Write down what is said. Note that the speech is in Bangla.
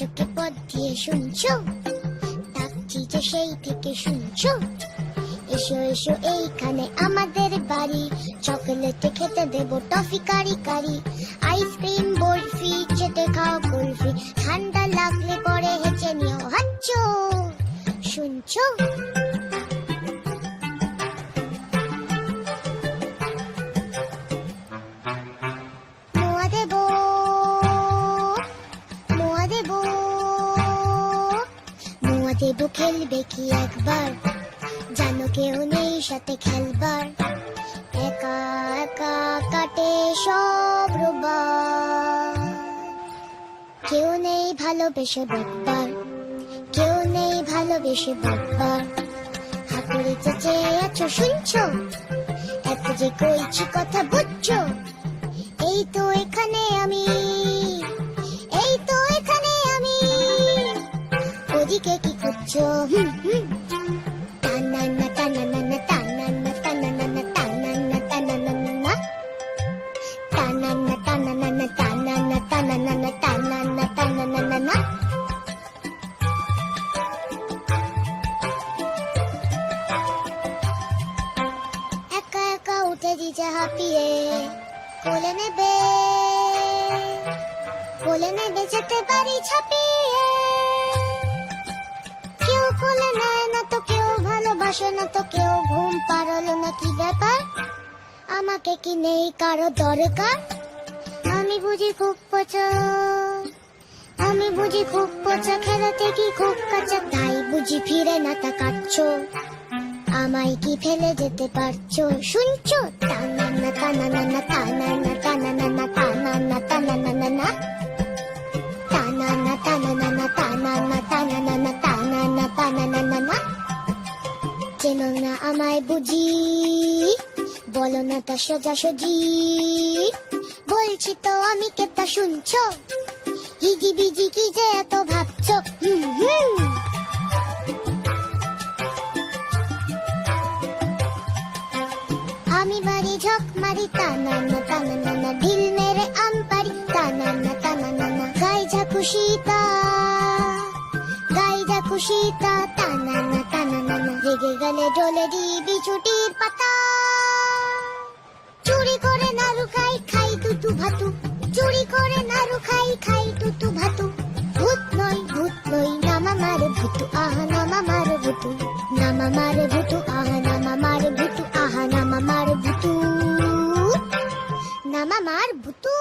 চোখে পথ দিয়ে শুনছো ডাকছি যে সেই থেকে শুনছো এসো এসো এইখানে আমাদের বাড়ি চকলেটে খেতে দেবো টফি কারি কারি আইসক্রিম বরফি খেলবে কি একবার? জানো কেউ নেই সাথে খেলবার। একা একা কাটে সব কেউ নেই ভালোবেসে বকবার। কেউ নেই ভালোবেসে হাতুড়ি চেঁচে আছো, শুনছো? এত যে কইছি কথা বুঝছ? এই তো এখানে আমি তানান্না তানান্না তানান্না একা একা উঠে দিছে হাঁপিয়ে কোলে নেবে কোলে নেবে যেতে পারি ছাপিয়ে। ভালোবাসে না তো কেউ ঘুম পারল না কি ব্যাপার? আমাকে কি নেই কারও দরকার? আমি বুঝি খুব পচা। আমি বুঝি খুব পচা, খেলাতে কি খুব কাঁচা? তাই বুঝি ফিরে না তাকাচ্ছো। আমায় কি ফেলে যেতে পারছ? শুনছো? টানা না টানা না টানা না টানা না টানানা টানানা টানানা টানানা টানানা টানানা বুঝি বলো না তা সোজা সুজি। বলছি তো আমি কেতা শুনছো? হিজি বিজি কি যে এত ভাবছ? আমি বাড়ি ঝক মারি টানানা টানানা ঢিল মেরে আম পারি টানানা টানানা গাই যা খুশি তা। গাই যা খুশি তা টানানা টানানা রেগে গেলে দিবি ছুটির পাতা। চুরি করে খাই খাই তুতু ভাতু। চুরি করে খাই খাই তুতু ভাতু। ভূত ভূত নামা মারে ভূতু নামা মারে ভূতু। নামা মারে ভূতু নামা মারে ভূতু নামা মারে ভূতু। নামা মার ভূতু।